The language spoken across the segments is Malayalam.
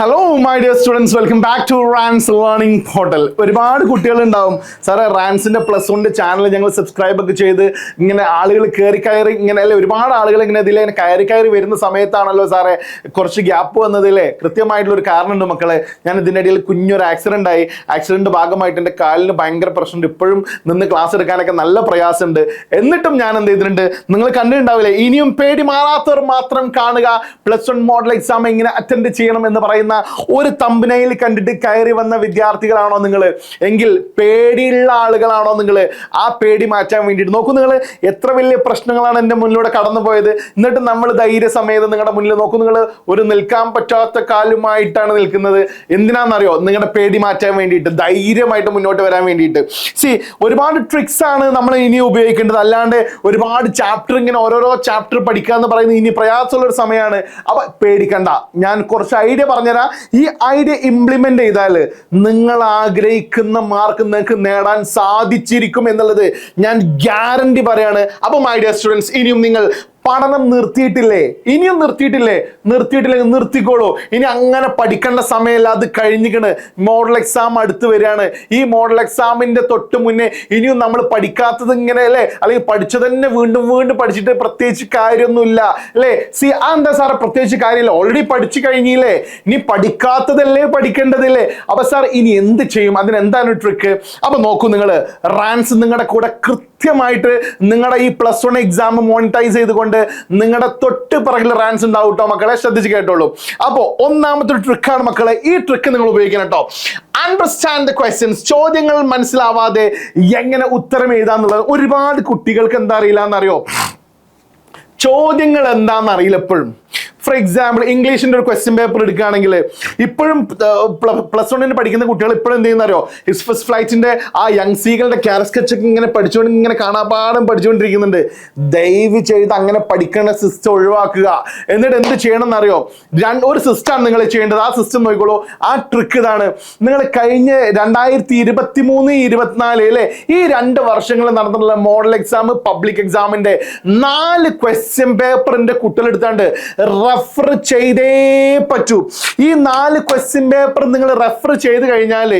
Hello my dear students welcome back to Rans learning portal ഒരുപാട് കുട്ടികൾ ഉണ്ടാവും സാറേ റാൻസിന്റെ പ്ലസ് വണ്ണിന്റെ ചാനൽ ഞങ്ങൾ സബ്സ്ക്രൈബ് ഒക്കെ ചെയ്ത് ഇങ്ങനെ ആളുകൾ കയറി കയറി ഇങ്ങനെ അല്ലെ ഒരുപാട് ആളുകൾ ഇങ്ങനെ ഇതിലെ ഇങ്ങനെ കയറി കയറി വരുന്ന സമയത്താണല്ലോ സാറേ കുറച്ച് ഗ്യാപ്പ് വന്നതിലെ കൃത്യമായിട്ടുള്ള ഒരു കാരണമുണ്ട് മക്കളെ. ഞാൻ ഇതിന്റെ ഇടയിൽ കുഞ്ഞൊരു ആക്സിഡന്റ് ആയി. ആക്സിഡന്റ് ഭാഗമായിട്ട് എന്റെ കാലിന് ഭയങ്കര പ്രശ്നമുണ്ട്. ഇപ്പോഴും നിന്ന് ക്ലാസ് എടുക്കാനൊക്കെ നല്ല പ്രയാസമുണ്ട്. എന്നിട്ടും ഞാൻ എന്ത് ചെയ്തിട്ടുണ്ട്? നിങ്ങൾ കണ്ടിട്ടുണ്ടാവില്ലേ? ഇനിയും പേടി മാറാത്തവർ മാത്രം കാണുക. പ്ലസ് വൺ മോഡൽ എക്സാം എങ്ങനെ അറ്റൻഡ് ചെയ്യണം എന്ന് പറയുന്ന ഒരു തമ്പനയിൽ കണ്ടിട്ട് കയറി വന്ന വിദ്യാർത്ഥികളാണോ നിങ്ങൾ എങ്കിൽ പേടിയുള്ള ആളുകളാണോ നിങ്ങൾ ആ പേടി മാറ്റാൻ വേണ്ടിയിട്ട്. നോക്കൂ നിങ്ങൾ എത്ര വലിയ പ്രശ്നങ്ങളാണ് എന്റെ മുന്നിലൂടെ കടന്നു പോയത് എന്നിട്ട് നമ്മൾ ധൈര്യസമേതം നിങ്ങളുടെ മുന്നിൽ നോക്കൂ നിങ്ങൾ ഒരു നിൽക്കാൻ പറ്റാത്ത കാലുമായിട്ടാണ് നിൽക്കുന്നത്. എന്തിനാണെന്നറിയോ? നിങ്ങളുടെ പേടി മാറ്റാൻ വേണ്ടിയിട്ട് ധൈര്യമായിട്ട് മുന്നോട്ട് വരാൻ വേണ്ടിയിട്ട്. സി ഒരുപാട് ട്രിക്സ് ആണ് നമ്മൾ ഇനി ഉപയോഗിക്കേണ്ടത്. അല്ലാണ്ട് ഒരുപാട് ചാപ്റ്റർ ഇങ്ങനെ ഓരോരോ ചാപ്റ്റർ പഠിക്കുക എന്ന് പറയുന്നത് ഇനി പ്രയാസമുള്ള ഒരു സമയമാണ്. അപ്പൊ പേടിക്കണ്ട. ഞാൻ കുറച്ച് ഐഡിയ പറഞ്ഞുതരാം. ഈ ഐഡിയ ഇംപ്ലിമെന്റ് ചെയ്താൽ നിങ്ങൾ ആഗ്രഹിക്കുന്ന മാർക്ക് നിങ്ങൾക്ക് നേടാൻ സാധിച്ചിരിക്കും എന്നുള്ളത് ഞാൻ ഗ്യാരണ്ടി പറയാണ്. അപ്പം ഐഡിയ സ്റ്റുഡൻസ് ഇനിയും നിങ്ങൾ പഠനം നിർത്തിയിട്ടില്ലേ? ഇനിയും നിർത്തിയിട്ടില്ലേ? നിർത്തിയിട്ടില്ലെങ്കിൽ നിർത്തിക്കോളൂ. ഇനി അങ്ങനെ പഠിക്കേണ്ട സമയമല്ല. അത് കഴിഞ്ഞിക്കണ്. മോഡൽ എക്സാം അടുത്ത് വരികയാണ്. ഈ മോഡൽ എക്സാമിന്റെ തൊട്ട് മുന്നേ ഇനിയും നമ്മൾ പഠിക്കാത്തത് ഇങ്ങനെ അല്ലേ? അല്ലെങ്കിൽ പഠിച്ചത് തന്നെ വീണ്ടും വീണ്ടും പഠിച്ചിട്ട് പ്രത്യേകിച്ച് കാര്യമൊന്നുമില്ല അല്ലേ? സി എന്താ സാറേ? പ്രത്യേകിച്ച് കാര്യമില്ല. ഓൾറെഡി പഠിച്ചു കഴിഞ്ഞില്ലേ? ഇനി പഠിക്കാത്തതല്ലേ പഠിക്കേണ്ടതില്ലേ? അപ്പൊ സാർ ഇനി എന്ത് ചെയ്യും? അതിന് എന്താണ് ട്രിക്ക് അപ്പൊ നോക്കൂ നിങ്ങൾ റാൻസ് നിങ്ങളുടെ കൂടെ കൃത്യമായിട്ട് നിങ്ങളുടെ ഈ പ്ലസ് വൺ എക്സാം മോണിറ്റൈസ് ചെയ്തുകൊണ്ട് നിങ്ങളുടെ തൊട്ട് പിറകിൽ റാൻസ് ഉണ്ടാവും കേട്ടോ മക്കളെ. ശ്രദ്ധിച്ച് കേട്ടോളൂ. അപ്പോൾ ഒന്നാമത്തെ ഒരു ട്രിക്കാണ് മക്കളെ. ഈ ട്രിക്ക് നിങ്ങൾ ഉപയോഗിക്കണം കേട്ടോ അണ്ടർസ്റ്റാൻഡ് ദ ക്വസ്റ്റ്യൻസ് ചോദ്യങ്ങൾ മനസ്സിലാവാതെ എങ്ങനെ ഉത്തരം എഴുതാന്നുള്ളത് ഒരുപാട് കുട്ടികൾക്ക് എന്താ അറിയില്ല എന്നറിയോ? ചോദ്യങ്ങൾ എന്താണെന്ന് അറിയില്ല എപ്പോഴും. ഫോർ എക്സാമ്പിൾ ഇംഗ്ലീഷിന്റെ ഒരു ക്വസ്റ്റ്യൻ പേപ്പർ എടുക്കുകയാണെങ്കിൽ ഇപ്പോഴും പ്ലസ് വണ്ണിന് പഠിക്കുന്ന കുട്ടികൾ ഇപ്പോഴും എന്ത് ചെയ്യുന്ന അറിയോ ഹിസ് ഫസ്റ്റ് ഫ്ലൈറ്റിന്റെ ആ യങ് സീകളുടെ ക്യാരസ്കച്ച് ഒക്കെ ഇങ്ങനെ പഠിച്ചുകൊണ്ട് ഇങ്ങനെ കാണാപാഠം പഠിച്ചുകൊണ്ടിരിക്കുന്നുണ്ട്. ദയവ് ചെയ്ത് അങ്ങനെ പഠിക്കേണ്ട സിസ്റ്റം ഒഴിവാക്കുക. എന്നിട്ട് എന്ത് ചെയ്യണം എന്നറിയോ രണ്ട് ഒരു സിസ്റ്റമാണ് നിങ്ങൾ ചെയ്യേണ്ടത്. ആ സിസ്റ്റം നോക്കിക്കോളൂ. ആ ട്രിക്ക് ഇതാണ്. നിങ്ങൾ കഴിഞ്ഞ രണ്ടായിരത്തി ഇരുപത്തി മൂന്ന് ഇരുപത്തിനാല് അല്ലേ? ഈ രണ്ട് വർഷങ്ങൾ നടന്നിട്ടുള്ള മോഡൽ എക്സാം പബ്ലിക് എക്സാമിന്റെ നാല് ക്വസ്റ്റ്യൻ പേപ്പറിന്റെ കുട്ടികളെടുത്താണ്ട് റെഫർ ചെയ്തേ പറ്റൂ. ഈ നാല് ക്വസ്റ്റ്യൻ പേപ്പർ നിങ്ങൾ റെഫർ ചെയ്ത് കഴിഞ്ഞാൽ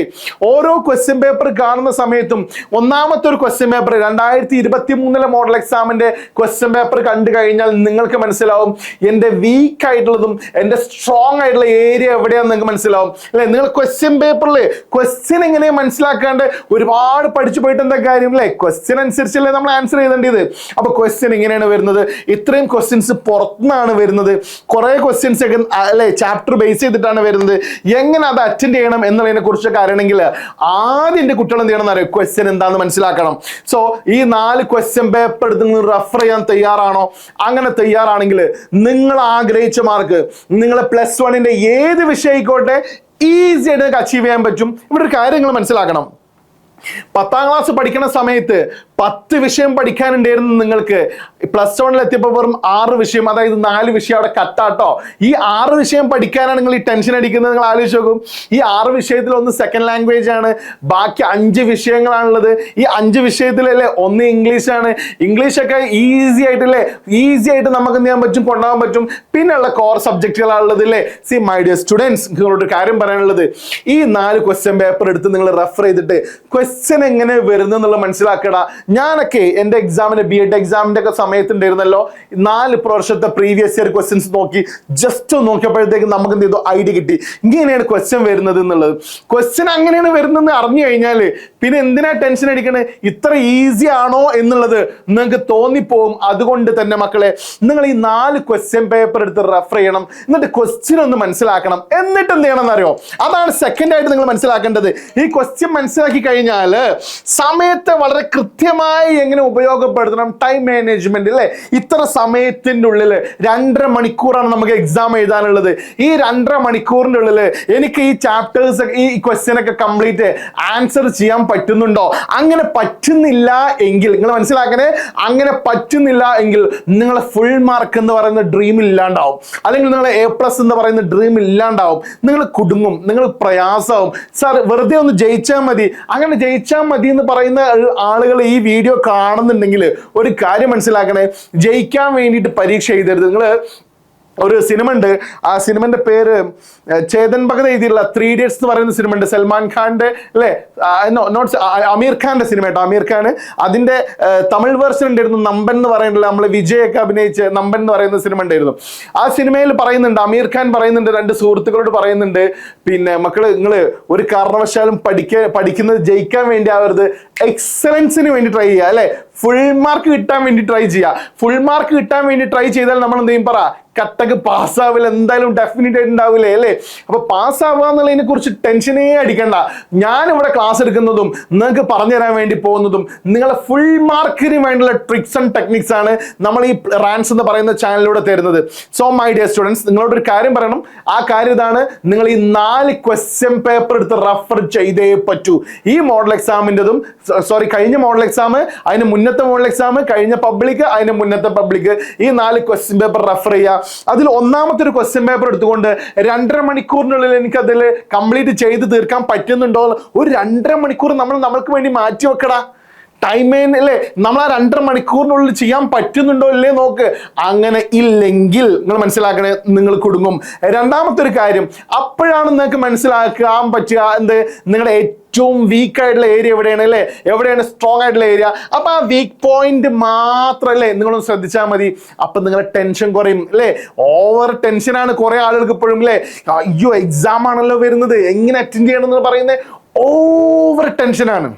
ഓരോ ക്വസ്റ്റ്യൻ പേപ്പർ കാണുന്ന സമയത്തും ഒന്നാമത്തെ ഒരു ക്വസ്റ്റ്യൻ പേപ്പർ രണ്ടായിരത്തി ഇരുപത്തി മൂന്നിലെ മോഡൽ എക്സാമിന്റെ ക്വസ്റ്റ്യൻ പേപ്പർ കണ്ടു കഴിഞ്ഞാൽ നിങ്ങൾക്ക് മനസ്സിലാവും എന്റെ വീക്ക് ആയിട്ടുള്ളതും എന്റെ സ്ട്രോങ് ആയിട്ടുള്ള ഏരിയ എവിടെയാണെന്ന് നിങ്ങൾക്ക് മനസ്സിലാവും. അല്ലെ? നിങ്ങൾ ക്വസ്റ്റ്യൻ പേപ്പറിൽ ക്വസ്റ്റ്യൻ എങ്ങനെ മനസ്സിലാക്കാണ്ട് ഒരുപാട് പഠിച്ചു പോയിട്ട് എന്താ കാര്യം അല്ലേ? ക്വസ്റ്റ്യൻ അനുസരിച്ചല്ലേ നമ്മൾ ആൻസർ ചെയ്തേണ്ടത്. അപ്പൊ ക്വസ്റ്റ്യൻ എങ്ങനെയാണ് വരുന്നത്. ഇത്രയും ക്വസ്റ്റ്യൻസ് പുറത്തുനിന്നാണ് വരുന്നത്. കുറെ ക്വസ്റ്റ്യൻസ് ഒക്കെ അല്ലെ ചാപ്റ്റർ ബേസ് ചെയ്തിട്ടാണ് വരുന്നത്. എങ്ങനെ അത് അറ്റൻഡ് ചെയ്യണം എന്നുള്ളതിനെ കുറിച്ചൊക്കെ അറിയണമെങ്കിൽ ആദ്യം എന്റെ കുട്ടികൾ എന്ത് ചെയ്യണം എന്നറിയോ? ക്വസ്റ്റ്യൻ എന്താണെന്ന് മനസ്സിലാക്കണം. സോ ഈ നാല് ക്വസ്റ്റ്യൻ പേപ്പർ എടുത്ത് നിങ്ങൾ റെഫർ ചെയ്യാൻ തയ്യാറാണോ? അങ്ങനെ തയ്യാറാണെങ്കിൽ നിങ്ങൾ ആഗ്രഹിച്ച മാർക്ക് നിങ്ങൾ പ്ലസ് വണ്ണിന്റെ ഏത് വിഷയമായിക്കോട്ടെ ഈസി ആയിട്ട് നിങ്ങൾക്ക് അച്ചീവ് ചെയ്യാൻ പറ്റും. ഇവിടെ ഒരു കാര്യങ്ങൾ മനസ്സിലാക്കണം. പത്താം ക്ലാസ് പഠിക്കുന്ന സമയത്ത് പത്ത് വിഷയം പഠിക്കാനുണ്ടായിരുന്നു നിങ്ങൾക്ക്. പ്ലസ് വണ്ണിൽ എത്തിയപ്പോൾ വെറും ആറ് വിഷയം അതായത് നാല് വിഷയം അവിടെ കട്ടാട്ടോ ഈ ആറ് വിഷയം പഠിക്കാനാണ് നിങ്ങൾ ഈ ടെൻഷൻ അടിക്കുന്നത് നിങ്ങൾ ആലോചിച്ച് നോക്കും. ഈ ആറ് വിഷയത്തിൽ ഒന്ന് സെക്കൻഡ് ലാംഗ്വേജ് ആണ് ബാക്കി അഞ്ച് വിഷയങ്ങളാണുള്ളത്. ഈ അഞ്ച് വിഷയത്തിലല്ലേ ഒന്ന് ഇംഗ്ലീഷ് ആണ്. ഇംഗ്ലീഷ് ഒക്കെ ഈസി ആയിട്ടല്ലേ ഈസി ആയിട്ട് നമുക്ക് എന്ത് ചെയ്യാൻ പറ്റും കൊണ്ടുപോകാൻ പറ്റും. പിന്നെയുള്ള കോർ സബ്ജക്റ്റുകളാണുള്ളത് അല്ലേ? സി മൈ ഡിയർ സ്റ്റുഡൻസ് നിങ്ങളോട് കാര്യം പറയാനുള്ളത്. ഈ നാല് ക്വസ്റ്റ്യൻ പേപ്പർ എടുത്ത് നിങ്ങൾ റെഫർ ചെയ്തിട്ട് ക്വസ്റ്റ്യൻ എങ്ങനെ വരുന്നു എന്നുള്ളത് മനസ്സിലാക്കടാ. ഞാനൊക്കെ എന്റെ എക്സാമിന് ബി എഡ് എക്സാമിന്റെ ഒക്കെ സമയത്ത് ഉണ്ടായിരുന്നല്ലോ നാല് പ്രാവശ്യത്തെ പ്രീവിയസ് ഇയർ ക്വസ്റ്റ്യൻസ് നോക്കി ജസ്റ്റ് നോക്കിയപ്പോഴത്തേക്ക് നമുക്ക് എന്ത് ചെയ്തു? ഐഡിയ കിട്ടി. ഇങ്ങനെയാണ് ക്വസ്റ്റ്യൻ വരുന്നത് എന്നുള്ളത്. ക്വസ്റ്റ്യൻ അങ്ങനെയാണ് വരുന്നതെന്ന് അറിഞ്ഞു കഴിഞ്ഞാൽ പിന്നെ എന്തിനാ ടെൻഷൻ അടിക്കണേ? ഇത്ര ഈസി ആണോ എന്നുള്ളത് നിങ്ങൾക്ക് തോന്നിപ്പോവും. അതുകൊണ്ട് തന്നെ മക്കളെ നിങ്ങൾ ഈ നാല് ക്വസ്റ്റ്യൻ പേപ്പർ എടുത്ത് റെഫർ ചെയ്യണം. എന്നിട്ട് ക്വസ്റ്റ്യൻ ഒന്ന് മനസ്സിലാക്കണം. എന്നിട്ട് എന്ത് ചെയ്യണം എന്നറിയോ അതാണ് സെക്കൻഡ് ആയിട്ട് നിങ്ങൾ മനസ്സിലാക്കേണ്ടത്. ഈ ക്വസ്റ്റ്യൻ മനസ്സിലാക്കി കഴിഞ്ഞാൽ സമയത്തെ വളരെ കൃത്യമായി എങ്ങനെ ഉപയോഗപ്പെടുത്തണം ടൈം മാനേജ്മെന്റ് അല്ലേ ഇത്ര സമയത്തിന്റെ ഉള്ളിൽ രണ്ടര മണിക്കൂറാണ് നമുക്ക് എക്സാം എഴുതാനുള്ളത്. ഈ രണ്ടര മണിക്കൂറിന്റെ ഉള്ളിൽ എനിക്ക് ഈ ചാപ്റ്റേഴ്സ് ഈ ക്വസ്റ്റ്യൻ ഒക്കെ കംപ്ലീറ്റ് ആൻസർ ചെയ്യാൻ പറ്റുന്നുണ്ടോ? അങ്ങനെ പറ്റുന്നില്ല എങ്കിൽ നിങ്ങൾ മനസ്സിലാക്കണേ? അങ്ങനെ പറ്റുന്നില്ല എങ്കിൽ നിങ്ങളെ ഫുൾ മാർക്ക് എന്ന് പറയുന്ന ഡ്രീം ഇല്ലാണ്ടാവും. അല്ലെങ്കിൽ നിങ്ങളെ എ പ്ലസ് എന്ന് പറയുന്ന ഡ്രീം ഇല്ലാണ്ടാവും. നിങ്ങൾ കുടുങ്ങും നിങ്ങൾ പ്രയാസവും. സാർ വെറുതെ ഒന്ന് ജയിച്ചാൽ മതി. അങ്ങനെ ജയിച്ചാൽ മതി എന്ന് പറയുന്ന ആളുകൾ ഈ വീഡിയോ കാണുന്നുണ്ടെങ്കിൽ ഒരു കാര്യം മനസ്സിലാക്കണേ. ജയിക്കാൻ വേണ്ടിയിട്ട് പരീക്ഷ എഴുതരുത്. നിങ്ങൾ ഒരു സിനിമ ഉണ്ട് ആ സിനിമന്റെ പേര് ചേതൻ ഭഗത് എഴുതിയുള്ള ത്രീ ഇഡിയറ്റ്സ് എന്ന് പറയുന്ന സിനിമ ഉണ്ട് സൽമാൻ ഖാന്റെ അല്ലേ? നോട്ട്സ് അമീർ ഖാന്റെ സിനിമ കേട്ടോ അമീർ ഖാൻ അതിന്റെ തമിഴ് വേർഷൻ ഉണ്ടായിരുന്നു നമ്പൻ എന്ന് പറയുന്നില്ല നമ്മൾ വിജയൊക്കെ അഭിനയിച്ച് നമ്പൻ എന്ന് പറയുന്ന സിനിമ ഉണ്ടായിരുന്നു. ആ സിനിമയിൽ പറയുന്നുണ്ട് അമീർ ഖാൻ പറയുന്നുണ്ട് രണ്ട് സുഹൃത്തുക്കളോട് പറയുന്നുണ്ട്. പിന്നെ മക്കൾ നിങ്ങൾ ഒരു കാരണവശാലും പഠിക്ക പഠിക്കുന്നത് ജയിക്കാൻ വേണ്ടി ആവരുത്. എക്സലൻസിന് വേണ്ടി ട്രൈ ചെയ്യുക അല്ലെ? ഫുൾ മാർക്ക് കിട്ടാൻ വേണ്ടി ട്രൈ ചെയ്യുക ഫുൾ മാർക്ക് കിട്ടാൻ വേണ്ടി ട്രൈ ചെയ്താൽ നമ്മൾ എന്ത് ചെയ്യും പറ? കട്ടക്ക് പാസ്സാവില്ല എന്തായാലും ഡെഫിനറ്റ് ആയിട്ട് ഉണ്ടാവില്ലേ അല്ലേ? അപ്പൊ പാസ്സാവുക എന്നുള്ളതിനെ കുറിച്ച് ടെൻഷനേ അടിക്കണ്ട. ഞാൻ ഇവിടെ ക്ലാസ് എടുക്കുന്നതും നിങ്ങൾക്ക് പറഞ്ഞു തരാൻ വേണ്ടി പോകുന്നതും നിങ്ങളെ ഫുൾ മാർക്കിന് വേണ്ടിയുള്ള ട്രിക്സ് ആൻഡ് ടെക്നിക്സ് ആണ് നമ്മൾ ഈ റാൻസ് എന്ന് പറയുന്ന ചാനലിലൂടെ തരുന്നത്. സോ മൈ ഡിയർ സ്റ്റുഡൻസ് നിങ്ങളോട് ഒരു കാര്യം പറയണം. ആ കാര്യം ഇതാണ്. നിങ്ങൾ ഈ നാല് ക്വസ്റ്റ്യൻ പേപ്പർ എടുത്ത് റെഫർ ചെയ്തേ പറ്റൂ. ഈ മോഡൽ എക്സാമിന്റെതും സോറി കഴിഞ്ഞ മോഡൽ എക്സാം അതിന് മുന്നത്തെ മോഡൽ എക്സാം കഴിഞ്ഞ പബ്ലിക് അതിന് മുന്നത്തെ പബ്ലിക് ഈ നാല് ക്വസ്റ്റ്യൻ പേപ്പർ റെഫർ ചെയ്യുക അതിൽ ഒന്നാമത്തെ ഒരു ക്വസ്റ്റ്യൻ പേപ്പർ എടുത്തുകൊണ്ട് രണ്ടര മണിക്കൂറിനുള്ളിൽ എനിക്ക് അതിൽ കംപ്ലീറ്റ് ചെയ്ത് തീർക്കാൻ പറ്റുന്നുണ്ടോ ഒരു രണ്ടര മണിക്കൂർ നമ്മൾ നമ്മൾക്ക് വേണ്ടി മാറ്റി വെക്കടാ. ടൈമേൻ അല്ലേ നമ്മൾ ആ രണ്ടര മണിക്കൂറിനുള്ളിൽ ചെയ്യാൻ പറ്റുന്നുണ്ടോ ഇല്ലേ നോക്ക്. അങ്ങനെ ഇല്ലെങ്കിൽ നിങ്ങൾ മനസ്സിലാക്കണേ നിങ്ങൾ കുടുങ്ങും. രണ്ടാമത്തെ ഒരു കാര്യം അപ്പോഴാണ് നിങ്ങൾക്ക് മനസ്സിലാക്കാൻ പറ്റുക എന്ത്? നിങ്ങളുടെ ഏറ്റവും വീക്ക് ആയിട്ടുള്ള ഏരിയ എവിടെയാണ് അല്ലേ എവിടെയാണ് സ്ട്രോങ് ആയിട്ടുള്ള ഏരിയ അപ്പൊ ആ വീക്ക് പോയിന്റ് മാത്രമല്ലേ നിങ്ങളൊന്ന് ശ്രദ്ധിച്ചാൽ മതി. അപ്പൊ നിങ്ങളുടെ ടെൻഷൻ കുറയും അല്ലേ ഓവർ ടെൻഷനാണ് കുറെ ആളുകൾക്ക് ഇപ്പോഴും അല്ലേ അയ്യോ എക്സാം ആണല്ലോ വരുന്നത് എങ്ങനെ അറ്റൻഡ് ചെയ്യണം എന്ന് പറയുന്നത്? ഓവർ ടെൻഷനാണ്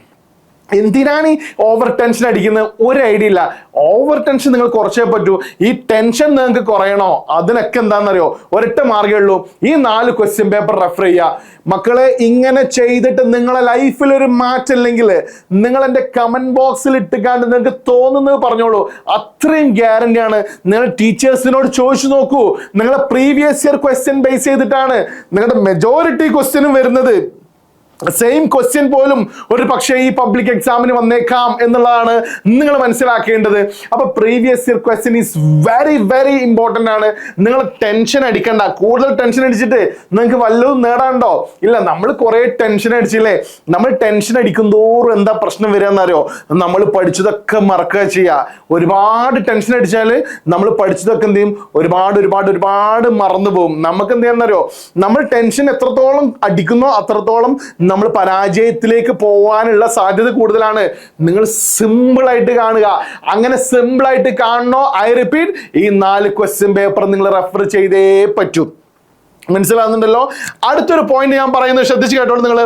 എന്തിനാണ് ഈ ഓവർ ടെൻഷൻ അടിക്കുന്നത് ഒരു ഐഡിയ ഇല്ല. ഓവർ ടെൻഷൻ നിങ്ങൾ കുറച്ചേ പറ്റൂ. ഈ ടെൻഷൻ നിങ്ങൾക്ക് കുറയണോ? അതിനൊക്കെ എന്താണെന്നറിയോ? ഒരൊറ്റ മാർഗമേ ഉള്ളൂ. ഈ നാല് ക്വസ്റ്റ്യൻ പേപ്പർ റെഫർ ചെയ്യുക. മക്കളെ ഇങ്ങനെ ചെയ്തിട്ട് നിങ്ങളെ ലൈഫിൽ ഒരു മാറ്റം ഇല്ലെങ്കിൽ നിങ്ങൾ എന്റെ കമന്റ് ബോക്സിൽ ഇട്ടുകാണ്ട് നിങ്ങൾക്ക് തോന്നുന്നത് പറഞ്ഞോളൂ. അത്രയും ഗ്യാരണ്ടി ആണ്. നിങ്ങൾ ടീച്ചേഴ്സിനോട് ചോദിച്ചു നോക്കൂ. നിങ്ങളെ പ്രീവിയസ് ഇയർ ക്വസ്റ്റ്യൻ ബേസ് ചെയ്തിട്ടാണ് നിങ്ങളുടെ മെജോറിറ്റി ക്വസ്റ്റ്യനും വരുന്നത്. സെയിം ക്വസ്റ്റ്യൻ പോലും ഒരു പക്ഷേ ഈ പബ്ലിക് എക്സാമിന് വന്നേക്കാം എന്നുള്ളതാണ് നിങ്ങൾ മനസ്സിലാക്കേണ്ടത്. അപ്പൊ previous year question is very very important ആണ്. നിങ്ങൾ ടെൻഷൻ അടിക്കണ്ട. കൂടുതൽ ടെൻഷൻ അടിച്ചിട്ട് നിങ്ങൾക്ക് വല്ലതും നേടാണ്ടോ ഇല്ല നമ്മൾ കുറെ ടെൻഷൻ അടിച്ചില്ലേ? നമ്മൾ ടെൻഷൻ അടിക്കും തോറും എന്താ പ്രശ്നം വരിക എന്നറിയോ? നമ്മൾ പഠിച്ചതൊക്കെ മറക്കുക ചെയ്യുക ഒരുപാട് ടെൻഷൻ അടിച്ചാൽ നമ്മൾ പഠിച്ചതൊക്കെ എന്ത് ചെയ്യും? ഒരുപാട് ഒരുപാട് ഒരുപാട് മറന്നു പോകും. നമുക്ക് എന്ത് ചെയ്യാന്നറിയോ? നമ്മൾ ടെൻഷൻ എത്രത്തോളം അടിക്കുന്നോ അത്രത്തോളം നമ്മൾ പരാജയത്തിലേക്ക് പോകാനുള്ള സാധ്യത കൂടുതലാണ്. നിങ്ങൾ സിമ്പിൾ ആയിട്ട് കാണുക. അങ്ങനെ സിമ്പിൾ ആയിട്ട് കാണണോ? ഐ റിപ്പീറ്റ് ഈ നാല് ക്വസ്റ്റ്യൻ പേപ്പർ നിങ്ങൾ റെഫർ ചെയ്തേ പറ്റൂ. മനസ്സിലാകുന്നുണ്ടല്ലോ അടുത്തൊരു പോയിന്റ് ഞാൻ പറയുന്നത് ശ്രദ്ധിച്ച് കേട്ടോളൂ നിങ്ങൾ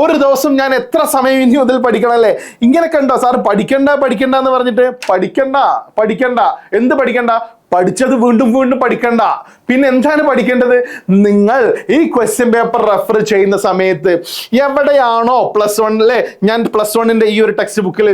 ഒരു ദിവസം ഞാൻ എത്ര സമയം ഇനി മുതൽ പഠിക്കണം അല്ലേ? ഇങ്ങനെ കണ്ടോ? സാർ പഠിക്കണ്ട പഠിക്കണ്ട എന്ന് പറഞ്ഞിട്ട് പഠിക്കണ്ട പഠിക്കണ്ട. എന്ത് പഠിക്കണ്ട? പഠിച്ചത് വീണ്ടും വീണ്ടും പഠിക്കണ്ട. പിന്നെ എന്താണ് പഠിക്കേണ്ടത്? നിങ്ങൾ ഈ ക്വസ്റ്റ്യൻ പേപ്പർ റെഫർ ചെയ്യുന്ന സമയത്ത് എവിടെയാണോ പ്ലസ് അല്ലേ ഞാൻ പ്ലസ് വണ്ണിന്റെ ഈ ഒരു ടെക്സ്റ്റ് ബുക്കിൽ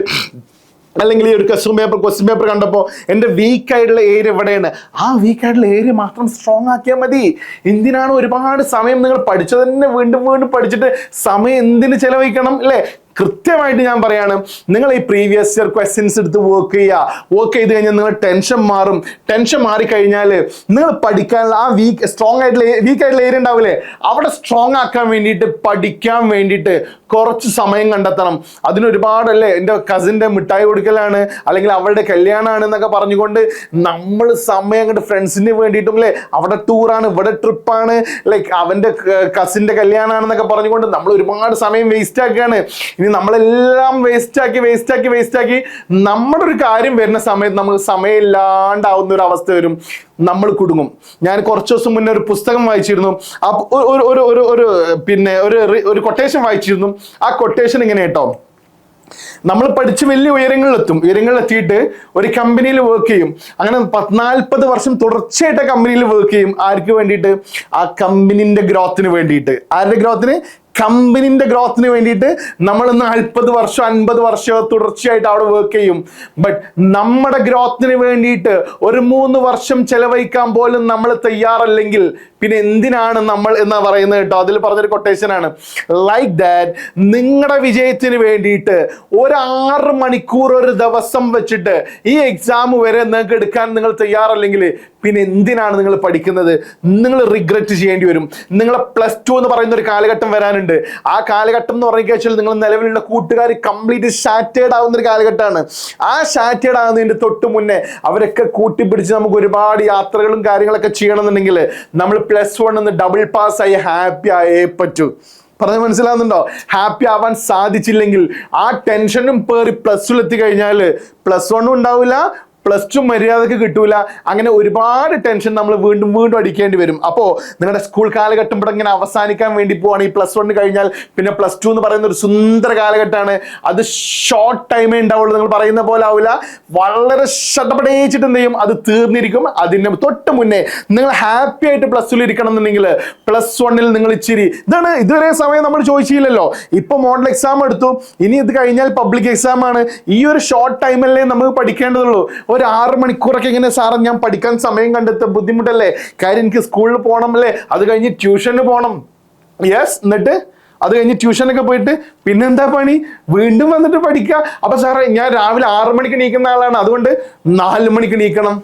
അല്ലെങ്കിൽ ഈ ഒരു ക്വസ്റ്റ്യൻ പേപ്പർ ക്വസ്റ്റ്യൻ പേപ്പർ കണ്ടപ്പോൾ എന്റെ വീക്ക് ആയിട്ടുള്ള ഏരിയ എവിടെയാണ്? ആ വീക്ക് ആയിട്ടുള്ള ഏരിയ മാത്രം സ്ട്രോങ് ആക്കിയാൽ മതി. എന്തിനാണ് ഒരുപാട് സമയം നിങ്ങൾ പഠിച്ചത് തന്നെ വീണ്ടും വീണ്ടും പഠിച്ചിട്ട് സമയം എന്തിന് ചെലവഴിക്കണം? അല്ലേ? കൃത്യമായിട്ട് ഞാൻ പറയാണ് നിങ്ങൾ ഈ പ്രീവിയസ് ഇയർ ക്വസ്റ്റ്യൻസ് എടുത്ത് വർക്ക് ചെയ്യുക. വർക്ക് ചെയ്ത് കഴിഞ്ഞാൽ നിങ്ങൾ ടെൻഷൻ മാറും. ടെൻഷൻ മാറിക്കഴിഞ്ഞാൽ നിങ്ങൾ പഠിക്കാനുള്ള ആ വീക്ക് സ്ട്രോങ് ആയിട്ടുള്ള വീക്ക് ആയിട്ടുള്ള ഏരിയ ഉണ്ടാവില്ലേ? അവിടെ സ്ട്രോങ് ആക്കാൻ വേണ്ടിയിട്ട് പഠിക്കാൻ വേണ്ടിയിട്ട് കുറച്ച് സമയം കണ്ടെത്തണം. അതിന് ഒരുപാടല്ലേ എന്റെ കസിന്റെ മിഠായി കൊടുക്കലാണ് അല്ലെങ്കിൽ അവളുടെ കല്യാണമാണ് എന്നൊക്കെ പറഞ്ഞുകൊണ്ട് നമ്മൾ സമയം അങ്ങോട്ട് ഫ്രണ്ട്സിന് വേണ്ടിയിട്ടും അല്ലേ അവിടെ ടൂറാണ് ഇവിടെ ട്രിപ്പാണ് ലൈക്ക് അവന്റെ കസിന്റെ കല്യാണമാണെന്നൊക്കെ പറഞ്ഞുകൊണ്ട് നമ്മൾ ഒരുപാട് സമയം വേസ്റ്റ് ആക്കുകയാണ്. ഇനി നമ്മളെല്ലാം വേസ്റ്റ് ആക്കി വേസ്റ്റ് ആക്കി വേസ്റ്റ് ആക്കി നമ്മുടെ ഒരു കാര്യം വരുന്ന സമയത്ത് നമ്മൾ സമയമില്ലാണ്ടാവുന്ന ഒരു അവസ്ഥ വരും. നമ്മൾ കുടുങ്ങും. ഞാൻ കുറച്ച് ദിവസം മുന്നേ ഒരു പുസ്തകം വായിച്ചിരുന്നു. ആ ഒരു ഒരു ഒരു ഒരു പിന്നെ ഒരു ഒരു കൊട്ടേഷൻ വായിച്ചിരുന്നു. ആ കൊട്ടേഷൻ ഇങ്ങനെ കേട്ടോ. നമ്മൾ പഠിച്ച് വലിയ ഉയരങ്ങളിലെത്തും. ഉയരങ്ങളിലെത്തിയിട്ട് ഒരു കമ്പനിയിൽ വർക്ക് ചെയ്യും. അങ്ങനെ പത്നാൽപ്പത് വർഷം തുടർച്ചയായിട്ട് കമ്പനിയിൽ വർക്ക് ചെയ്യും. ആർക്ക് വേണ്ടിയിട്ട്? ആ കമ്പനിന്റെ ഗ്രോത്തിന് വേണ്ടിയിട്ട്. ആരുടെ ഗ്രോത്തിന് കമ്പനിന്റെ ഗ്രോത്തിന് വേണ്ടിയിട്ട് നമ്മൾ നാൽപ്പത് വർഷം അൻപത് വർഷം തുടർച്ചയായിട്ട് അവിടെ വർക്ക് ചെയ്യും. ബട്ട് നമ്മുടെ ഗ്രോത്തിന് വേണ്ടിയിട്ട് ഒരു മൂന്ന് വർഷം ചെലവഴിക്കാൻ പോലും നമ്മൾ തയ്യാറല്ലെങ്കിൽ പിന്നെ എന്തിനാണ് നമ്മൾ എന്ന് പറയുന്നത് കേട്ടോ? അതിൽ പറഞ്ഞൊരു കൊട്ടേഷൻ ആണ്. ലൈക്ക് ദാറ്റ് നിങ്ങളുടെ വിജയത്തിന് വേണ്ടിയിട്ട് ഒരു ആറ് മണിക്കൂർ ഒരു ദിവസം വെച്ചിട്ട് ഈ എക്സാം വരെ നിങ്ങൾക്ക് എടുക്കാൻ നിങ്ങൾ തയ്യാറല്ലെങ്കിൽ പിന്നെ എന്തിനാണ് നിങ്ങൾ പഠിക്കുന്നത്? നിങ്ങൾ റിഗ്രറ്റ് ചെയ്യേണ്ടി വരും. നിങ്ങളെ പ്ലസ് ടു എന്ന് പറയുന്ന ഒരു കാലഘട്ടം വരാനുണ്ട്. ആ കാലഘട്ടം എന്ന് പറഞ്ഞു കഴിഞ്ഞാൽ നിങ്ങൾ നിലവിലുള്ള കൂട്ടുകാർ കംപ്ലീറ്റ് ഷാറ്റേഡ് ആവുന്ന ഒരു കാലഘട്ടമാണ്. ആ ഷാറ്റേഡ് ആകുന്നതിന്റെ തൊട്ട് മുന്നേ അവരൊക്കെ കൂട്ടിപ്പിടിച്ച് നമുക്ക് ഒരുപാട് യാത്രകളും കാര്യങ്ങളൊക്കെ ചെയ്യണമെന്നുണ്ടെങ്കിൽ നമ്മൾ പ്ലസ് വൺ എന്ന് ഡബിൾ പാസ് ആയി ഹാപ്പി ആയേ പറ്റൂ. പറഞ്ഞ് മനസ്സിലാവുന്നുണ്ടോ? ഹാപ്പി ആവാൻ സാധിച്ചില്ലെങ്കിൽ ആ ടെൻഷനും പേറി പ്ലസ് ടു എത്തി കഴിഞ്ഞാൽ പ്ലസ് വണ്ണും ഉണ്ടാവില്ല പ്ലസ് ടു മര്യാദയ്ക്ക് കിട്ടൂല. അങ്ങനെ ഒരുപാട് ടെൻഷൻ നമ്മൾ വീണ്ടും വീണ്ടും അടിക്കേണ്ടി വരും. അപ്പോൾ നിങ്ങളുടെ സ്കൂൾ കാലഘട്ടം ഇവിടെ ഇങ്ങനെ അവസാനിക്കാൻ വേണ്ടി പോവാണ്. ഈ പ്ലസ് വൺ കഴിഞ്ഞാൽ പിന്നെ പ്ലസ് ടു എന്ന് പറയുന്ന ഒരു സുന്ദര കാലഘട്ടമാണ്. അത് ഷോർട്ട് ടൈമേ ഉണ്ടാവുള്ളൂ. നിങ്ങൾ പറയുന്ന പോലെ ആവില്ല വളരെ ശതപടയിച്ചിട്ട് എന്ത് ചെയ്യും? അത് തീർന്നിരിക്കും. അതിന് തൊട്ട് മുന്നേ നിങ്ങൾ ഹാപ്പി ആയിട്ട് പ്ലസ് ടുവിൽ ഇരിക്കണം എന്നുണ്ടെങ്കിൽ പ്ലസ് വണ്ണിൽ നിങ്ങൾ ഇച്ചിരി ഇതാണ് ഇതുവരെ സമയം നമ്മൾ ചോദിച്ചില്ലല്ലോ. ഇപ്പൊ മോഡൽ എക്സാം എടുത്തു. ഇനി ഇത് കഴിഞ്ഞാൽ പബ്ലിക് എക്സാം ആണ്. ഈ ഒരു ഷോർട്ട് ടൈമല്ലേ നമുക്ക് പഠിക്കേണ്ടതുള്ളൂ. ഒരു ആറ് മണിക്കൂറൊക്കെ ഇങ്ങനെ സാറ് ഞാൻ പഠിക്കാൻ സമയം കണ്ടെത്ത. ബുദ്ധിമുട്ടല്ലേ? കാര്യം എനിക്ക് സ്കൂളിൽ പോകണം അല്ലേ അത് കഴിഞ്ഞ് ട്യൂഷന് പോകണം യെസ് എന്നിട്ട് അത് കഴിഞ്ഞ് ട്യൂഷനൊക്കെ പോയിട്ട് പിന്നെന്താ പണി? വീണ്ടും വന്നിട്ട് പഠിക്കുക. അപ്പൊ സാറേ ഞാൻ രാവിലെ ആറ് മണിക്ക് നീക്കുന്ന ആളാണ്. അതുകൊണ്ട് നാല് മണിക്ക് എണീക്കണം.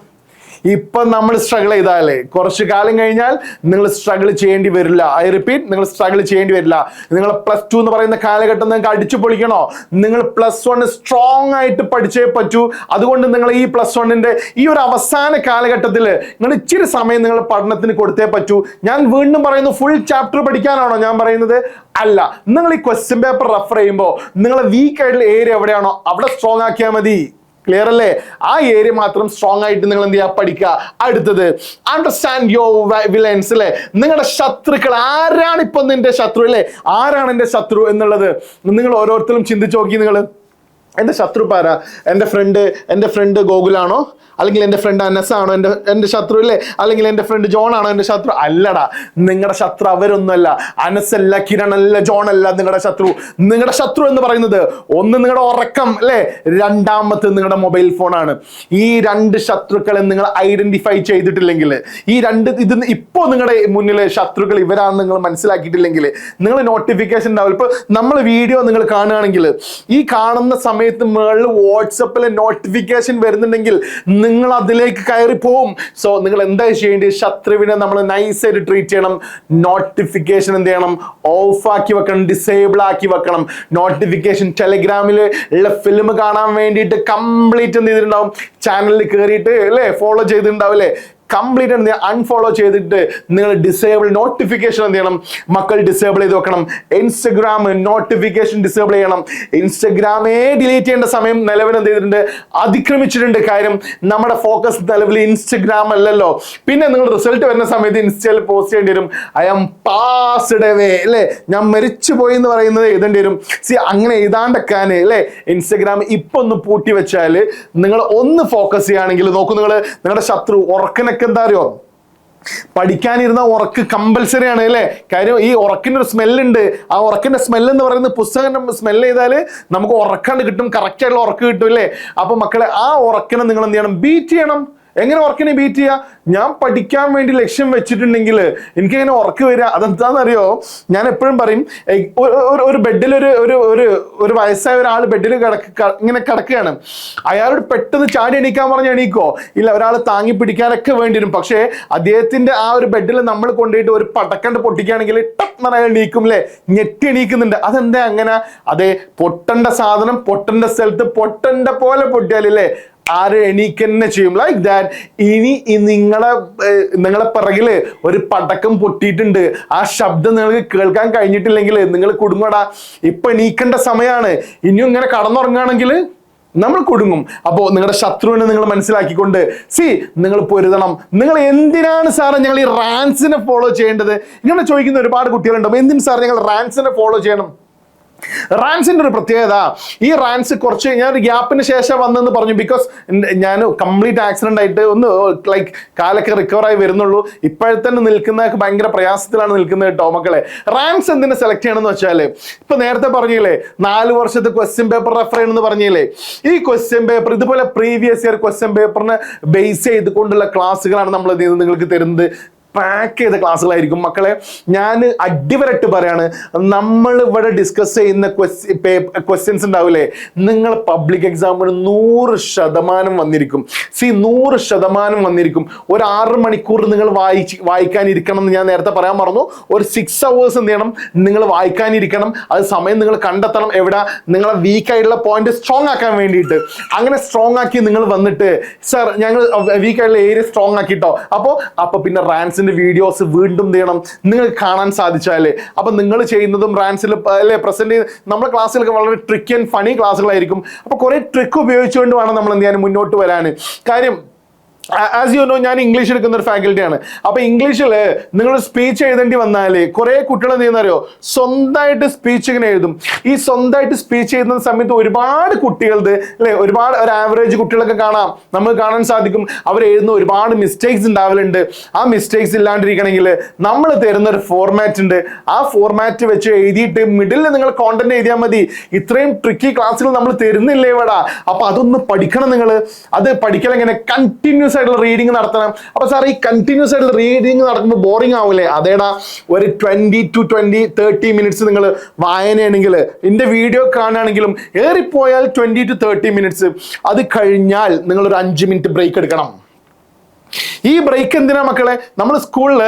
ഇപ്പൊ നമ്മൾ സ്ട്രഗിൾ ചെയ്താലേ? കുറച്ച് കാലം കഴിഞ്ഞാൽ നിങ്ങൾ സ്ട്രഗിൾ ചെയ്യേണ്ടി വരില്ല. ഐ റിപ്പീറ്റ് നിങ്ങൾ സ്ട്രഗിൾ ചെയ്യേണ്ടി വരില്ല. നിങ്ങൾ പ്ലസ് ടു എന്ന് പറയുന്ന കാലഘട്ടം നിങ്ങൾക്ക് അടിച്ചു പൊളിക്കണോ? നിങ്ങൾ പ്ലസ് വൺ സ്ട്രോങ് ആയിട്ട് പഠിച്ചേ പറ്റൂ. അതുകൊണ്ട് നിങ്ങൾ ഈ പ്ലസ് വണ്ണിന്റെ ഈ ഒരു അവസാന കാലഘട്ടത്തിൽ നിങ്ങൾ ഇച്ചിരി സമയം നിങ്ങൾ പഠനത്തിന് കൊടുത്തേ പറ്റൂ. ഞാൻ വീണ്ടും പറയുന്നു ഫുൾ ചാപ്റ്റർ പഠിക്കാനാണോ ഞാൻ പറയുന്നത്? അല്ല. നിങ്ങൾ ഈ ക്വസ്റ്റ്യൻ പേപ്പർ റെഫർ ചെയ്യുമ്പോൾ നിങ്ങളെ വീക്ക് ആയിട്ടുള്ള ഏരിയ എവിടെയാണോ? അവിടെ സ്ട്രോങ് ആക്കിയാൽ മതി. ക്ലിയർ അല്ലേ? ആ ഏരിയ മാത്രം സ്ട്രോങ് ആയിട്ട് നിങ്ങൾ എന്ത് ചെയ്യുക പഠിക്കുക. അടുത്തത് അണ്ടർസ്റ്റാൻഡ് യുവർ വിലൻസ് അല്ലേ? നിങ്ങളുടെ ശത്രുക്കൾ ആരാണ് ഇപ്പൊ നിന്റെ ശത്രു അല്ലേ? ആരാണ് എന്റെ ശത്രു എന്നുള്ളത്? നിങ്ങൾ ഓരോരുത്തരും ചിന്തിച്ചു നോക്കി നിങ്ങൾ എന്റെ ശത്രു പാരാ എന്റെ ഫ്രണ്ട് എന്റെ ഫ്രണ്ട് ഗോകുലാണോ? അല്ലെങ്കിൽ എന്റെ ഫ്രണ്ട് അനസ് ആണോ എന്റെ എന്റെ ശത്രു അല്ലേ? അല്ലെങ്കിൽ എന്റെ ഫ്രണ്ട് ജോൺ ആണോ എന്റെ ശത്രു? അല്ലടാ. നിങ്ങളുടെ ശത്രു അവരൊന്നുമല്ല. അനസല്ല കിരണല്ല ജോൺ അല്ല നിങ്ങളുടെ ശത്രു. നിങ്ങളുടെ ശത്രു എന്ന് പറയുന്നത് ഒന്ന് നിങ്ങളുടെ ഉറക്കം അല്ലേ? രണ്ടാമത്തെ നിങ്ങളുടെ മൊബൈൽ ഫോണാണ്. ഈ രണ്ട് ശത്രുക്കളെ നിങ്ങൾ ഐഡന്റിഫൈ ചെയ്തിട്ടില്ലെങ്കിൽ ഈ രണ്ട് ഇത് ഇപ്പോൾ നിങ്ങളുടെ മുന്നിൽ ശത്രുക്കൾ ഇവരാണെന്ന് നിങ്ങൾ മനസ്സിലാക്കിയിട്ടില്ലെങ്കിൽ നിങ്ങൾ നോട്ടിഫിക്കേഷൻ ഉണ്ടാവില്ല ഇപ്പോൾ നമ്മൾ വീഡിയോ നിങ്ങൾ കാണുകയാണെങ്കിൽ ഈ കാണുന്ന സമയത്ത് മുകളിൽ വാട്സപ്പിൽ നോട്ടിഫിക്കേഷൻ വരുന്നുണ്ടെങ്കിൽ നിങ്ങൾ അതിലേക്ക് കയറി പോവും സോ നിങ്ങൾ എന്താ ചെയ്യേണ്ടത്? ശത്രുവിനെ നമ്മൾ നൈസായിട്ട് ട്രീറ്റ് ചെയ്യണം. നോട്ടിഫിക്കേഷൻ എന്ത് ചെയ്യണം? ഓഫ് ആക്കി വെക്കണം ഡിസേബിൾ ആക്കി വെക്കണം. നോട്ടിഫിക്കേഷൻ ടെലിഗ്രാമിൽ ഉള്ള ഫിലിം കാണാൻ വേണ്ടിയിട്ട് കംപ്ലീറ്റ് എന്ത് ചെയ്തിട്ടുണ്ടാവും? ചാനലിൽ കയറിയിട്ട് അല്ലേ? ഫോളോ ചെയ്തിട്ടുണ്ടാവും അല്ലേ? കംപ്ലീറ്റ് എന്ത് അൺഫോളോ ചെയ്തിട്ട് നിങ്ങൾ ഡിസേബിൾ നോട്ടിഫിക്കേഷൻ എന്ത് ചെയ്യണം? മക്കൾ ഡിസേബിൾ ചെയ്ത് വെക്കണം. ഇൻസ്റ്റഗ്രാം നോട്ടിഫിക്കേഷൻ ഡിസേബിൾ ചെയ്യണം. ഇൻസ്റ്റഗ്രാമേ ഡിലീറ്റ് ചെയ്യേണ്ട സമയം നിലവിൽ എന്ത് ചെയ്തിട്ടുണ്ട്? അതിക്രമിച്ചിട്ടുണ്ട്. കാര്യം നമ്മുടെ ഫോക്കസ് നിലവിൽ ഇൻസ്റ്റഗ്രാം അല്ലല്ലോ. പിന്നെ നിങ്ങൾ റിസൾട്ട് വരുന്ന സമയത്ത് ഇൻസ്റ്റയിൽ പോസ്റ്റ് ചെയ്യേണ്ടി വരും. ഐ ആം പാസ്ഡ് അവേ അല്ലേ? ഞാൻ മരിച്ചു പോയി എന്ന് പറയുന്നത് എഴുതേണ്ടി വരും. സി അങ്ങനെ എഴുതാണ്ടക്കാൻ അല്ലേ? ഇൻസ്റ്റഗ്രാം ഇപ്പൊ ഒന്ന് പൂട്ടി വെച്ചാൽ നിങ്ങൾ ഒന്ന് ഫോക്കസ് ചെയ്യുകയാണെങ്കിൽ നോക്കൂ നിങ്ങൾ നിങ്ങളുടെ ശത്രു ഉറക്കനൊക്കെ എന്താ അറിയോ? പഠിക്കാനിരുന്ന ഉറക്ക് കമ്പൽസറി ആണ് അല്ലേ? കാര്യം ഈ ഉറക്കിന്റെ ഒരു സ്മെല്ലുണ്ട് ആ ഉറക്കിന്റെ സ്മെല്ല് എന്ന് പറയുന്നത് പുസ്തകം സ്മെല്ല് ചെയ്താൽ നമുക്ക് ഉറക്കാണ്ട് കിട്ടും കറക്റ്റ് ആയിട്ടുള്ള ഉറക്ക് കിട്ടും അല്ലേ? അപ്പൊ മക്കളെ ആ ഉറക്കിനെ നിങ്ങൾ എന്ത് ചെയ്യണം? ബീറ്റ് ചെയ്യണം. എങ്ങനെ ഉറക്കിനെ ബീറ്റ് ചെയ്യുക ഞാൻ പഠിക്കാൻ വേണ്ടി ലക്ഷ്യം വെച്ചിട്ടുണ്ടെങ്കിൽ എനിക്ക് എങ്ങനെ ഉറക്ക് വരിക അതെന്താണെന്നറിയോ ഞാൻ എപ്പോഴും പറയും ഒരു- ബെഡിൽ ഒരു ഒരു ഒരു ഒരു വയസ്സായ ഒരാൾ ബെഡിൽ കിടക്ക ഇങ്ങനെ കിടക്കുകയാണ്. അയാളോട് പെട്ടെന്ന് ചാടി എണീക്കാൻ പറഞ്ഞ് എണീക്കോ? ഇല്ല ഒരാൾ താങ്ങി പിടിക്കാനൊക്കെ വേണ്ടി വരും പക്ഷേ അദ്ദേഹത്തിന്റെ ആ ഒരു ബെഡിൽ നമ്മൾ കൊണ്ടുപോയിട്ട് ഒരു പടക്കണ്ട് പൊട്ടിക്കുകയാണെങ്കിൽ ടപ്പ് എണീക്കും അല്ലേ ഞെട്ടി എണീക്കുന്നുണ്ട്. അതെന്താ അങ്ങനെ? അതെ പൊട്ടണ്ട സാധനം പൊട്ടണ്ട സ്ഥലത്ത് പൊട്ടണ്ട പോലെ പൊട്ടിയാലല്ലേ ആര് എണീക്കന്നെ ചെയ്യും. ലൈക്ക് ദാറ്റ് ഇനി നിങ്ങളെ നിങ്ങളെ പിറകിൽ ഒരു പടക്കം പൊട്ടിയിട്ടുണ്ട്. ആ ശബ്ദം നിങ്ങൾക്ക് കേൾക്കാൻ കഴിഞ്ഞിട്ടില്ലെങ്കിൽ നിങ്ങൾ കുടുങ്ങടാ ഇപ്പൊ എണീക്കേണ്ട സമയമാണ് ഇനിയും ഇങ്ങനെ കടന്നുറങ്ങുകയാണെങ്കിൽ നമ്മൾ കുടുങ്ങും. അപ്പോൾ നിങ്ങളുടെ ശത്രുവിനെ നിങ്ങൾ മനസ്സിലാക്കിക്കൊണ്ട് സി നിങ്ങൾ പൊരുതണം. നിങ്ങൾ എന്തിനാണ് സാറേ ഞങ്ങൾ ഈ റാൻസിനെ ഫോളോ ചെയ്യേണ്ടത്? ഇങ്ങനെ ചോദിക്കുന്ന ഒരുപാട് കുട്ടികളുണ്ടാവും. എന്തിനു സാർ ഞങ്ങൾ റാൻസിനെ ഫോളോ ചെയ്യണം? റാൻസിന്റെ ഒരു പ്രത്യേകത ഈ റാൻസ് കുറച്ച് ഞാൻ ഒരു ഗ്യാപ്പിന് ശേഷം വന്നെന്ന് പറഞ്ഞു. ബിക്കോസ് ഞാൻ കംപ്ലീറ്റ് ആക്സിഡന്റ് ആയിട്ട് ഒന്ന് ലൈക്ക് കാലൊക്കെ റിക്കവർ ആയി വരുന്നുള്ളൂ. ഇപ്പോഴത്തന്നെ നിൽക്കുന്ന ഭയങ്കര പ്രയാസത്തിലാണ് നിൽക്കുന്നത് കേട്ടോ മക്കളെ. റാൻസ് എന്തിനെ സെലക്ട് ചെയ്യണമെന്ന് വെച്ചാൽ ഇപ്പൊ നേരത്തെ പറഞ്ഞില്ലേ നാല് വർഷത്തെ ക്വസ്റ്റ്യൻ പേപ്പർ റെഫർ ചെയ്യണമെന്ന് പറഞ്ഞില്ലേ? ഈ ക്വസ്റ്റ്യൻ പേപ്പർ ഇതുപോലെ പ്രീവിയസ് ഇയർ ക്വസ്റ്റ്യൻ പേപ്പറിനെ ബേസ് ചെയ്തുകൊണ്ടുള്ള ക്ലാസ്സുകളാണ് നമ്മൾ നിങ്ങൾക്ക് തരുന്നത്. പാക്ക് ചെയ്ത ക്ലാസ്സുകളായിരിക്കും. മക്കളെ ഞാൻ അടിവരട്ട് പറയാണ് നമ്മൾ ഇവിടെ ഡിസ്കസ് ചെയ്യുന്ന ക്വസ്റ്റ്യൻസ് ഉണ്ടാവില്ലേ നിങ്ങൾ പബ്ലിക് എക്സാമിന് നൂറ് ശതമാനം വന്നിരിക്കും. സി നൂറ് ശതമാനം വന്നിരിക്കും. ഒരു ആറ് മണിക്കൂർ നിങ്ങൾ വായിച്ച് വായിക്കാനിരിക്കണം എന്ന് ഞാൻ നേരത്തെ പറയാൻ മറന്നു. ഒരു സിക്സ് അവേഴ്സ് എന്ത് ചെയ്യണം? നിങ്ങൾ വായിക്കാനിരിക്കണം. അത് സമയം നിങ്ങൾ കണ്ടെത്തണം. എവിടെ? നിങ്ങളെ വീക്കായിട്ടുള്ള പോയിന്റ് സ്ട്രോങ് ആക്കാൻ വേണ്ടിയിട്ട്. അങ്ങനെ സ്ട്രോങ് ആക്കി നിങ്ങൾ വന്നിട്ട് സർ ഞങ്ങൾ വീക്കായിട്ടുള്ള ഏരിയ സ്ട്രോങ് ആക്കിട്ടോ. അപ്പോൾ അപ്പോൾ പിന്നെ റാൻസിന്റെ വീഡിയോസ് വീണ്ടും ചെയ്യണം നിങ്ങൾക്ക് കാണാൻ സാധിച്ചാലേ. അപ്പോൾ നിങ്ങൾ ചെയ്യുന്നതും റാൻസിൽ അല്ലെ പ്രസന്റ് ചെയ്ത് നമ്മുടെ ക്ലാസ്സിലൊക്കെ വളരെ ട്രിക്കി ആൻഡ് ഫണി ക്ലാസ്സുകളായിരിക്കും അപ്പോൾ കുറേ ട്രിക്ക് ഉപയോഗിച്ചുകൊണ്ട് വേണം നമ്മൾ എന്ത് ചെയ്യാൻ മുന്നോട്ട് വരാൻ കാര്യം ആസ് യു നോ ഞാൻ ഇംഗ്ലീഷ് എടുക്കുന്ന ഒരു ഫാക്കൽറ്റിയാണ് അപ്പൊ ഇംഗ്ലീഷിൽ നിങ്ങൾ സ്പീച്ച് എഴുതേണ്ടി വന്നാൽ കുറെ കുട്ടികൾ എന്ത് ചെയ്യുന്നറിയോ? സ്വന്തമായിട്ട് സ്പീച്ച് ഇങ്ങനെ എഴുതും. ഈ സ്വന്തമായിട്ട് സ്പീച്ച് എഴുതുന്ന സമയത്ത് ഒരുപാട് കുട്ടികളുടെ അല്ലെ ഒരുപാട് ഒരു ആവറേജ് കുട്ടികളൊക്കെ കാണാം. നമുക്ക് കാണാൻ സാധിക്കും. അവർ എഴുതുന്ന ഒരുപാട് മിസ്റ്റേക്സ് ഉണ്ടാവലുണ്ട്. ആ മിസ്റ്റേക്സ് ഇല്ലാണ്ടിരിക്കണമെങ്കിൽ നമ്മൾ തരുന്ന ഒരു ഫോർമാറ്റ് ഉണ്ട്. ആ ഫോർമാറ്റ് വെച്ച് എഴുതിയിട്ട് മിഡിൽ നിങ്ങൾ കോണ്ടന്റ് എഴുതിയാൽ മതി. ഇത്രയും ട്രിക്കി ക്ലാസ്സുകൾ നമ്മൾ തരുന്നില്ലേ ഇവിടെ? അപ്പൊ അതൊന്ന് പഠിക്കണം നിങ്ങൾ അത് പഠിക്കൽ എങ്ങനെ കണ്ടിന്യൂസ് ആയിട്ടുള്ള റീഡിങ് നടത്തണം. അപ്പൊ സാർ ഈ കണ്ടിന്യൂസ് ആയിട്ടുള്ള റീഡിങ് നടക്കുമ്പോൾ ബോറിംഗ് ആവില്ലേ അതേടാ ഒരു twenty to twenty thirty minutes നിങ്ങൾ വായനയാണെങ്കിൽ എന്റെ വീഡിയോ കാണുകയാണെങ്കിലും ഏറിപ്പോയാൽ ട്വന്റി ടു തേർട്ടി മിനിറ്റ്സ് അത് കഴിഞ്ഞാൽ നിങ്ങൾ ഒരു അഞ്ച് മിനിറ്റ് ബ്രേക്ക് എടുക്കണം. ഈ ബ്രേക്ക് എന്തിനാ മക്കളെ? നമ്മൾ സ്കൂളിൽ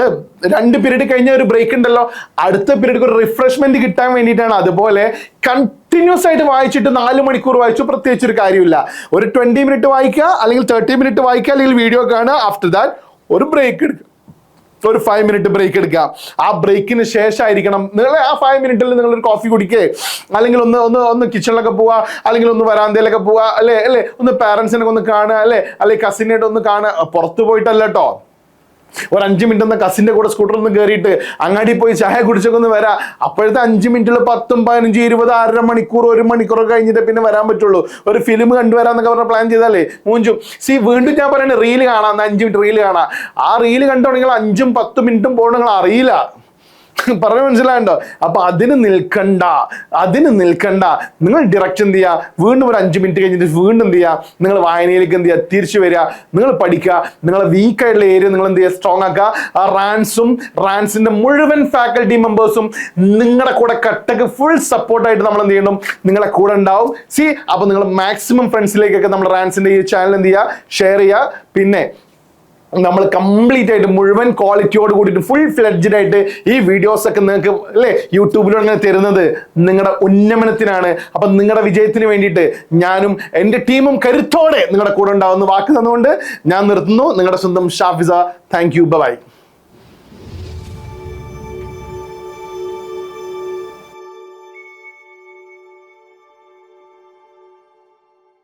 രണ്ട് പീരീഡ് കഴിഞ്ഞ ഒരു ബ്രേക്ക് ഉണ്ടല്ലോ. അടുത്ത പീരീഡ് ഒരു റിഫ്രഷ്മെന്റ് കിട്ടാൻ വേണ്ടിയിട്ടാണ്. അതുപോലെ കണ്ടിന്യൂസ് ആയിട്ട് വായിച്ചിട്ട് നാല് മണിക്കൂർ വായിച്ചു പ്രത്യേകിച്ച് ഒരു കാര്യമില്ല. ഒരു ട്വന്റി മിനിറ്റ് വായിക്കുക അല്ലെങ്കിൽ തേർട്ടി മിനിറ്റ് വായിക്കുക അല്ലെങ്കിൽ വീഡിയോ കാണുക ആഫ്റ്റർ ദാറ്റ് ഒരു ബ്രേക്ക് എടുക്കുക. ഒരു ഫൈവ് മിനിറ്റ് ബ്രേക്ക് എടുക്കുക. ആ ബ്രേക്കിന് ശേഷമായിരിക്കണം നിങ്ങൾ ആ ഫൈവ് മിനിറ്റിൽ നിങ്ങൾ ഒരു കോഫി കുടിക്കേ. അല്ലെങ്കിൽ ഒന്ന് ഒന്ന് ഒന്ന് കിച്ചണിലൊക്കെ പോവുക. അല്ലെങ്കിൽ ഒന്ന് വരാന്തയിലൊക്കെ പോവുക. അല്ലേ? അല്ലേ? ഒന്ന് പാരൻസിനൊക്കെ ഒന്ന് കാണുക. അല്ലേ? അല്ലെങ്കിൽ കസിനായിട്ട് ഒന്ന് കാണുക. പുറത്ത് പോയിട്ടല്ല കേട്ടോ ഒരു അഞ്ച് മിനിറ്റ് ഒന്ന് കസിന്റെ കൂടെ സ്കൂട്ടറിൽ നിന്ന് കയറിയിട്ട് അങ്ങാടി പോയി ചായ കുടിച്ചൊക്കെ ഒന്ന് വരാം. അപ്പോഴത്തെ അഞ്ച് മിനിറ്റിൽ പത്തും പതിനഞ്ചും ഇരുപത് അര മണിക്കൂർ ഒരു മണിക്കൂർ കഴിഞ്ഞിട്ട് പിന്നെ വരാൻ പറ്റുള്ളൂ. ഒരു ഫിലിം കണ്ടുവരാന്നൊക്കെ പറഞ്ഞ പ്ലാൻ ചെയ്താലേ മൂഞ്ചും. സി വീണ്ടും ഞാൻ പറയുന്നത് റീൽ കാണാം. അഞ്ച് മിനിറ്റ് റീൽ കാണാം. ആ റീൽ കണ്ടു തുടങ്ങിയാൽ അഞ്ചും പത്തും മിനിറ്റും പോകണം നിങ്ങൾ അറിയില്ല. പറഞ്ഞു മനസ്സിലായണ്ടോ? അപ്പൊ അതിന് നിൽക്കണ്ട അതിന് നിൽക്കണ്ട. നിങ്ങൾ ഡയറക്റ്റ് എന്ത് ചെയ്യുക വീണ്ടും ഒരു അഞ്ച് മിനിറ്റ് കഴിഞ്ഞിട്ട് വീണ്ടും എന്ത് ചെയ്യുക നിങ്ങൾ വായനയിലേക്ക് എന്ത് ചെയ്യുക തിരിച്ചു വരിക. നിങ്ങൾ പഠിക്കുക. വീക്ക് ആയിട്ടുള്ള ഏരിയ നിങ്ങൾ എന്ത് ചെയ്യുക? സ്ട്രോങ് ആക്കുക. ആ റാൻസും റാൻസിന്റെ മുഴുവൻ ഫാക്കൽറ്റി മെമ്പേഴ്സും നിങ്ങളുടെ കൂടെ കട്ടക്ക് ഫുൾ സപ്പോർട്ടായിട്ട് നമ്മൾ എന്ത് ചെയ്യണം? നിങ്ങളെ കൂടെ ഉണ്ടാവും. സി അപ്പൊ നിങ്ങൾ മാക്സിമം ഫ്രണ്ട്സിലേക്കൊക്കെ നമ്മൾ റാൻസിന്റെ ഈ ചാനൽ എന്ത് ചെയ്യുക? ഷെയർ ചെയ്യുക. പിന്നെ നമ്മൾ കംപ്ലീറ്റ് ആയിട്ട് മുഴുവൻ ക്വാളിറ്റിയോട് കൂടിയിട്ട് ഫുൾ ഫ്ലെഡ്ജഡ് ആയിട്ട് ഈ വീഡിയോസ് ഒക്കെ നിങ്ങൾക്ക് അല്ലേ യൂട്യൂബിലൂടെ അങ്ങനെ തരുന്നത് നിങ്ങളുടെ ഉന്നമനത്തിനാണ്. അപ്പം നിങ്ങളുടെ വിജയത്തിന് വേണ്ടിയിട്ട് ഞാനും എന്റെ ടീമും കരുത്തോടെ നിങ്ങളുടെ കൂടെ ഉണ്ടാവുന്ന വാക്ക് തന്നുകൊണ്ട് ഞാൻ നിർത്തുന്നു. നിങ്ങളുടെ സ്വന്തം ഷാഫിസ താങ്ക് യു ബൈ